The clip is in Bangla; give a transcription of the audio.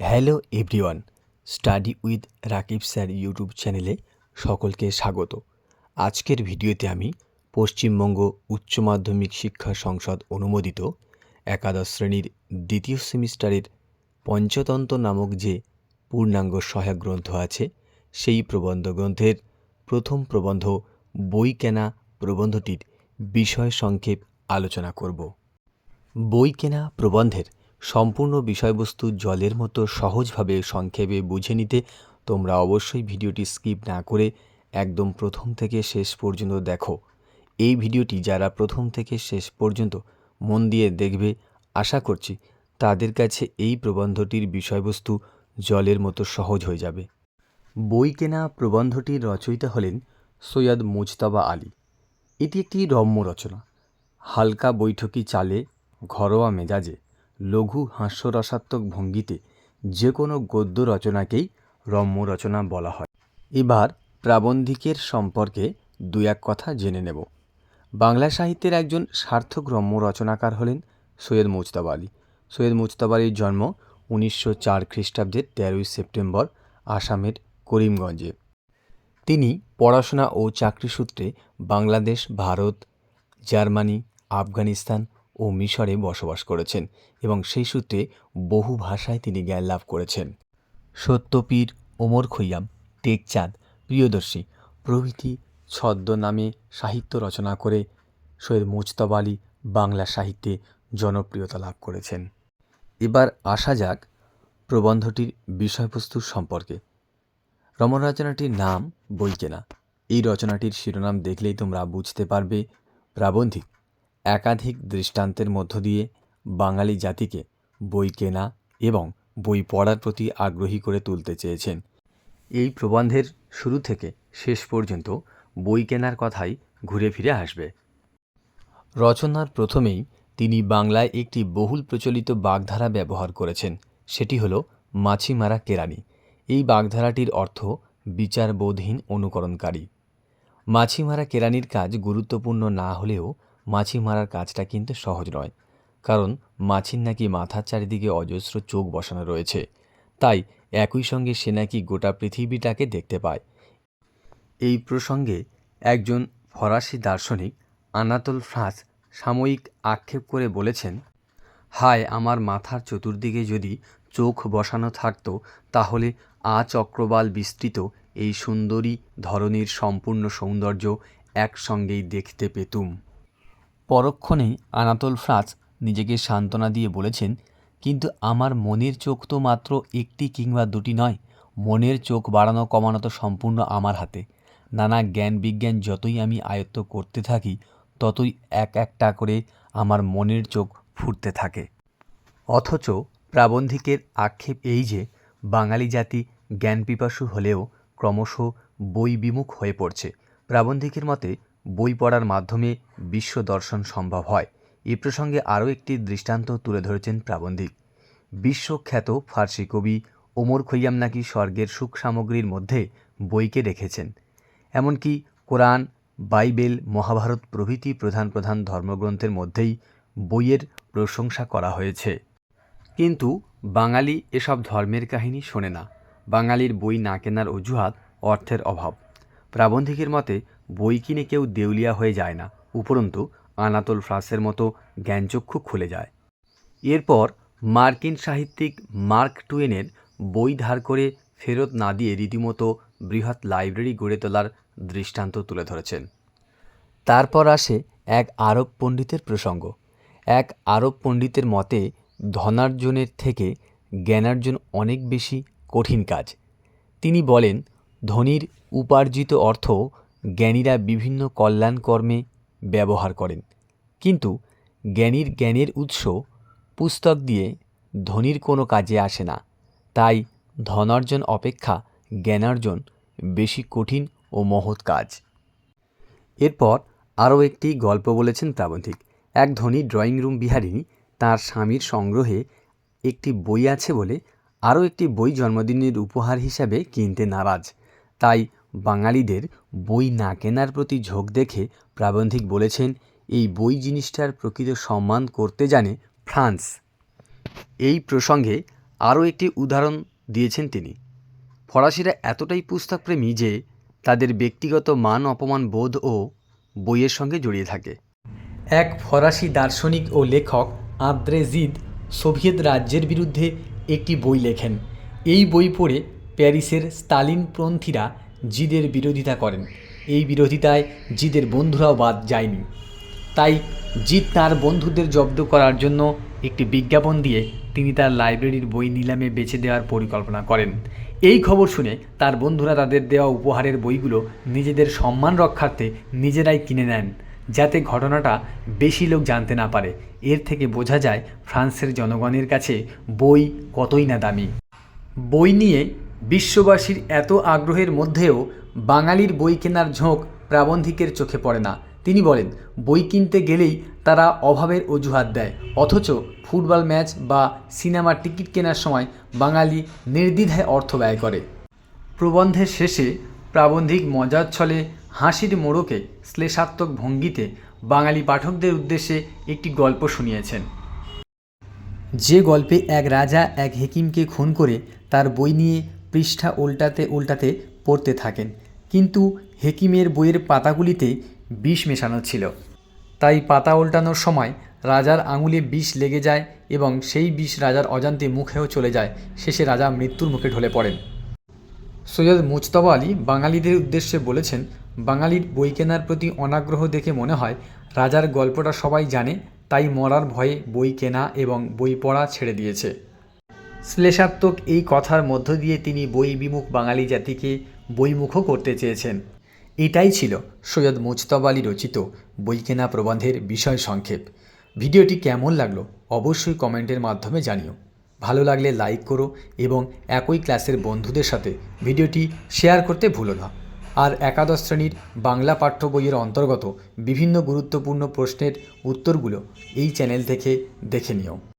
Hello everyone, study with Rakib sir YouTube চ্যানেলে সকলকে স্বাগত। আজকের ভিডিওতে আমি পশ্চিমবঙ্গ উচ্চ মাধ্যমিক শিক্ষা সংসদ অনুমোদিত একাদশ শ্রেণির দ্বিতীয় সেমিস্টারের পঞ্চতন্ত্র নামক যে পূর্ণাঙ্গ সহায়ক গ্রন্থ আছে, সেই প্রবন্ধ গ্রন্থের প্রথম প্রবন্ধ বই কেনা প্রবন্ধটির বিষয় সংক্ষেপ আলোচনা করব। বই কেনা প্রবন্ধের সম্পূর্ণ বিষয়বস্তু জলের মতো সহজভাবে সংক্ষেপে বুঝে নিতে তোমরা অবশ্যই ভিডিওটি স্কিপ না করে একদম প্রথম থেকে শেষ পর্যন্ত দেখো। এই ভিডিওটি যারা প্রথম থেকে শেষ পর্যন্ত মন দিয়ে দেখবে, আশা করছি তাদের কাছে এই প্রবন্ধটির বিষয়বস্তু জলের মতো সহজ হয়ে যাবে। বই কেনা প্রবন্ধটির রচয়িতা হলেন সৈয়দ মুজতাবা আলী। এটি একটি রম্য রচনা। হালকা বৈঠকি চালে ঘরোয়া মেজাজে লঘু হাস্যরসাত্মক ভঙ্গিতে যে কোনো গদ্য রচনাকেই রম্য রচনা বলা হয়। এবার প্রাবন্ধিকের সম্পর্কে দু এক কথা জেনে নেব। বাংলা সাহিত্যের একজন সার্থক রম্য রচনাকার হলেন সৈয়দ মুজতাবা আলী। সৈয়দ মুজতাবা আলীর জন্ম উনিশশো চার খ্রিস্টাব্দের তেরোই সেপ্টেম্বর আসামের করিমগঞ্জে। তিনি পড়াশোনা ও চাকরি সূত্রে বাংলাদেশ, ভারত, জার্মানি, আফগানিস্তান ও মিশরে বসবাস করেছেন এবং সেই সূত্রে বহু ভাষায় তিনি জ্ঞান লাভ করেছেন। সত্যপীর ওমর খৈয়াম টেকচাঁদ প্রিয়দর্শী, প্রভৃতি ছদ্মনামে সাহিত্য রচনা করে সৈয়দ মুজতবা আলী বাংলা সাহিত্যে জনপ্রিয়তা লাভ করেছেন। এবার আসা যাক প্রবন্ধটির বিষয়বস্তু সম্পর্কে। রমণ রচনাটির নাম বই কেনা। এই রচনাটির শিরোনাম দেখলেই তোমরা বুঝতে পারবে প্রাবন্ধিক। একাধিক দৃষ্টান্তের মধ্য দিয়ে বাঙালি জাতিকে বই কেনা এবং বই পড়ার প্রতি আগ্রহী করে তুলতে চেয়েছেন। এই প্রবন্ধের শুরু থেকে শেষ পর্যন্ত বই কেনার কথাই ঘুরে ফিরে আসবে। রচনার প্রথমেই তিনি বাংলায় একটি বহুল প্রচলিত বাগধারা ব্যবহার করেছেন, সেটি হল মাছিমারা কেরানি এই বাগধারাটির অর্থ বিচারবোধহীন অনুকরণকারী। মাছিমারা কেরানির কাজ গুরুত্বপূর্ণ না হলেও মাছি মারার কাজটা কিন্তু সহজ নয়। কারণ মাছির নাকি মাথার চারিদিকে অজস্র চোখ বসানো রয়েছে। তাই একই সঙ্গে সে নাকি গোটা পৃথিবীটাকে দেখতে পায়। এই প্রসঙ্গে একজন ফরাসি দার্শনিক আনাতোল ফ্রাঁস সাময়িক আক্ষেপ করে বলেছেন, হায়, আমার মাথার চতুর্দিকে যদি চোখ বসানো থাকতো, তাহলে আচক্রবাল বিস্তৃত এই সুন্দরী ধরনের সম্পূর্ণ সৌন্দর্য একসঙ্গেই দেখতে পেতুম। পরক্ষণেই আনাতোল ফ্রাঁস নিজেকে সান্ত্বনা দিয়ে বলেছেন, কিন্তু আমার মনের চোখ তো মাত্র একটি কিংবা দুটি নয়, মনের চোখ বাড়ানো কমানো তো সম্পূর্ণ আমার হাতে। নানা জ্ঞান বিজ্ঞান যতই আমি আয়ত্ত করতে থাকি, ততই এক একটা করে আমার মনের চোখ ফুটতে থাকে। অথচ প্রাবন্ধিকের আক্ষেপ এই যে, বাঙালি জাতি জ্ঞানপিপাসু হলেও ক্রমশ বই বিমুখ হয়ে পড়ছে। প্রাবন্ধিকের মতে বই পড়ার মাধ্যমে বিশ্ব দর্শন সম্ভব হয়। এ প্রসঙ্গে আরও একটি দৃষ্টান্ত তুলে ধরেছেন প্রাবন্ধিক। বিশ্বখ্যাত ফার্সি কবি ওমর খৈয়াম নাকি স্বর্গের সুখ সামগ্রীর মধ্যে বইকে রেখেছেন। এমনকি কোরআন, বাইবেল, মহাভারত প্রভৃতি প্রধান প্রধান ধর্মগ্রন্থের মধ্যেই বইয়ের প্রশংসা করা হয়েছে। কিন্তু বাঙালি এসব ধর্মের কাহিনী শোনে না। বাঙালির বই না কেনার অজুহাত অর্থের অভাব। প্রাবন্ধিকের মতে বই কিনে কেউ দেউলিয়া হয়ে যায় না, উপরন্তু আনাতোল ফ্রাসের মতো জ্ঞানচক্ষু খুলে যায়। এরপর মার্কিন সাহিত্যিক মার্ক টুয়েনের বই ধার করে ফেরত না দিয়ে রীতিমতো বৃহৎ লাইব্রেরি গড়ে তোলার দৃষ্টান্ত তুলে ধরেছেন। তারপর আসে এক আরব পণ্ডিতের প্রসঙ্গ। এক আরব পণ্ডিতের মতে, ধনার্জনের থেকে জ্ঞানার্জন অনেক বেশি কঠিন কাজ। তিনি বলেন, ধনীর উপার্জিত অর্থ জ্ঞানীরা বিভিন্ন কল্যাণ কর্মে ব্যবহার করেন। কিন্তু জ্ঞানীর জ্ঞানের উৎস পুস্তক দিয়ে ধনীর কোনো কাজে আসে না। তাই ধনার্জন অপেক্ষা জ্ঞানার্জন বেশি কঠিন ও মহৎ কাজ। এরপর আরও একটি গল্প বলেছেন প্রাবন্ধিক। এক ধনী ড্রয়িং রুম বিহারিনী তার স্বামীর সংগ্রহে একটি বই আছে বলে আরও একটি বই জন্মদিনের উপহার হিসাবে কিনতে নারাজ। তাই বাঙালিদের বই না কেনার প্রতি ঝোঁক দেখে প্রাবন্ধিক বলেছেন, এই বই জিনিসটার প্রকৃত সম্মান করতে জানে ফ্রান্স। এই প্রসঙ্গে আরও একটি উদাহরণ দিয়েছেন তিনি। ফরাসিরা এতটাই পুস্তকপ্রেমী যে তাদের ব্যক্তিগত মান অপমান বোধ ও বইয়ের সঙ্গে জড়িয়ে থাকে। এক ফরাসি দার্শনিক ও লেখক আদ্রে জিদ সোভিয়েত রাজ্যের বিরুদ্ধে একটি বই লেখেন। এই বই পড়ে প্যারিসের স্তালিনপন্থীরা জিদের বিরোধিতা করেন। এই বিরোধিতায় জিদের বন্ধুরাও বাদ যায়নি। তাই জিদ তার বন্ধুদের জব্দ করার জন্য একটি বিজ্ঞাপন দিয়ে তিনি তার লাইব্রেরির বই নিলামে বেছে দেওয়ার পরিকল্পনা করেন। এই খবর শুনে তার বন্ধুরা তাদের দেওয়া উপহারের বইগুলো নিজেদের সম্মান রক্ষার্থে নিজেরাই কিনে নেন, যাতে ঘটনাটা বেশি লোক জানতে না পারে। এর থেকে বোঝা যায়, ফ্রান্সের জনগণের কাছে বই কতই না দামি। বই নিয়ে বিশ্ববাসীর এত আগ্রহের মধ্যেও বাঙালির বই কেনার ঝোঁক প্রাবন্ধিকের চোখে পড়ে না। তিনি বলেন, বই কিনতে গেলেই তারা অভাবের অজুহাত দেয়। অথচ ফুটবল ম্যাচ বা সিনেমার টিকিট কেনার সময় বাঙালি নির্দ্বিধায় অর্থ ব্যয় করে। প্রবন্ধের শেষে প্রাবন্ধিক মজার ছলে হাসির মোড়কে শ্লেষাত্মক ভঙ্গিতে বাঙালি পাঠকদের উদ্দেশ্যে একটি গল্প শুনিয়েছেন। যে গল্পে এক রাজা এক হেকিমকে খুন করে তার বই নিয়ে পৃষ্ঠা উল্টাতে উল্টাতে পড়তে থাকেন। কিন্তু হেকিমের বইয়ের পাতাগুলিতে বিষ মেশানো ছিল। তাই পাতা উল্টানোর সময় রাজার আঙুলে বিষ লেগে যায় এবং সেই বিষ রাজার অজান্তে মুখেও চলে যায়। শেষে রাজা মৃত্যুর মুখে ঢলে পড়েন। সৈয়দ মুজতবা আলী বাঙালিদের উদ্দেশ্যে বলেছেন, বাঙালির বই কেনার প্রতি অনাগ্রহ দেখে মনে হয়, রাজার গল্পটা সবাই জানে, তাই মরার ভয়ে বই কেনা এবং বই পড়া ছেড়ে দিয়েছে। শ্লেষাত্মক এই কথার মধ্য দিয়ে তিনি বই বিমুখ বাঙালি জাতিকে বইমুখও করতে চেয়েছেন। এটাই ছিল সৈয়দ মুজতবা আলী রচিত বই কেনা প্রবন্ধের বিষয় সংক্ষেপ। ভিডিওটি কেমন লাগল অবশ্যই কমেন্টের মাধ্যমে জানিও। ভালো লাগলে লাইক করো এবং একই ক্লাসের বন্ধুদের সাথে ভিডিওটি শেয়ার করতে ভুলো না। আর একাদশ শ্রেণির বাংলা পাঠ্য বইয়ের অন্তর্গত বিভিন্ন গুরুত্বপূর্ণ প্রশ্নের উত্তরগুলো এই চ্যানেল থেকে দেখে নিও।